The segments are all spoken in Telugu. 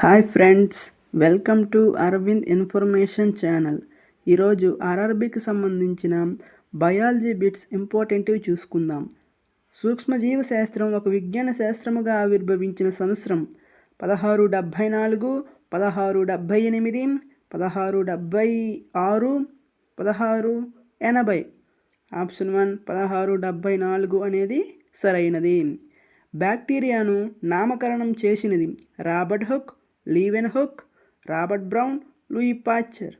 Hi friends welcome to Aravind information channel. ఈరోజు ఆర్ఆర్బికి సంబంధించిన బయాలజీ బిట్స్ ఇంపార్టెంట్వి చూసుకుందాం. సూక్ష్మజీవ శాస్త్రం ఒక విజ్ఞాన శాస్త్రముగా ఆవిర్భవించిన సంవత్సరం. పదహారు డెబ్భై నాలుగు పదహారు డెబ్భై ఎనిమిది పదహారు డెబ్భై ఆరు పదహారు ఎనభై. ఆప్షన్ వన్ పదహారు డెబ్భై నాలుగు అనేది సరైనది. బ్యాక్టీరియాను నామకరణం చేసినది Robert Hooke Leeuwenhoek Robert Brown Louis Pasteur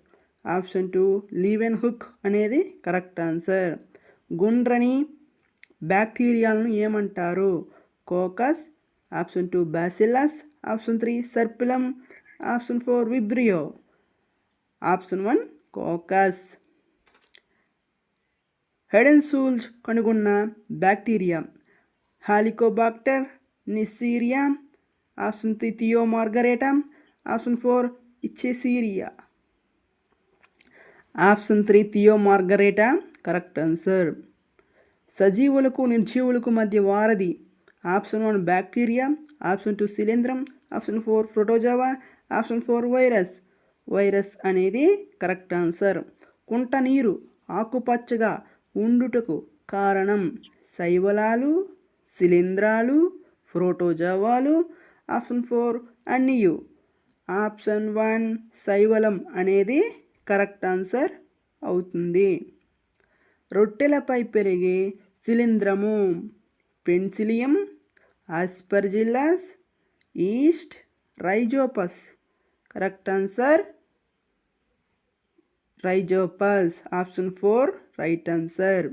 option two Leeuwenhoek అనేది కరెక్ట్ ఆన్సర్ గుండ్రని బ్యాక్టీరియాలను ఏమంటారు? Coccus option two bacillus option three సర్పిలం option four vibrio option one coccus head and సూల్జ్ కనుగొన్న bacteria Helicobacter Neisseria option three Thiomargarita. Option four Escherichia option three Thiomargarita. Correct answer. సజీవులకు నిర్జీవులకు మధ్య వారధి. Option one bacteria. Option two శిలీంద్రం. Option four protozoa. Option four virus. Virus అనేది కరెక్ట్ ఆన్సర్. కుంట నీరు ఆకుపచ్చగా ఉండుటకు కారణం శైవలాలు శిలీంధ్రాలు ప్రోటోజోవాలు ఆప్షన్ ఫోర్ అన్నియు ఆప్షన్ వన్ శైవలం అనేది కరెక్ట్ ఆన్సర్ అవుతుంది. రొట్టెలపై పెరిగే శిలీంధ్రము Penicillium Aspergillus yeast Rhizopus. Correct answer Rhizopus. Option four right answer.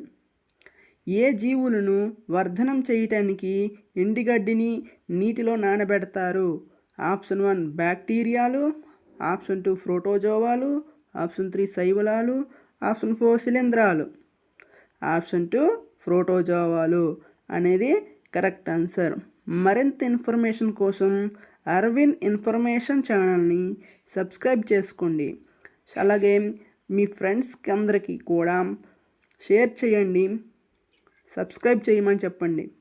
ఏ జీవులను వర్ధనం చేయటానికి ఎండిగడ్డిని నీటిలో నానబెడతారు? ఆప్షన్ వన్ బ్యాక్టీరియాలు ఆప్షన్ టూ ప్రోటోజోవాలు ఆప్షన్ త్రీ శైవలాలు ఆప్షన్ ఫోర్ శిలీంధ్రాలు. ఆప్షన్ టూ ప్రోటోజోవాలు అనేది కరెక్ట్ ఆన్సర్. మరింత ఇన్ఫర్మేషన్ కోసం అరవింద్ ఇన్ఫర్మేషన్ ఛానల్ని సబ్స్క్రైబ్ చేసుకోండి. అలాగే మీ ఫ్రెండ్స్కి అందరికీ కూడా షేర్ చేయండి. సబ్స్క్రైబ్ చేయమని చెప్పండి.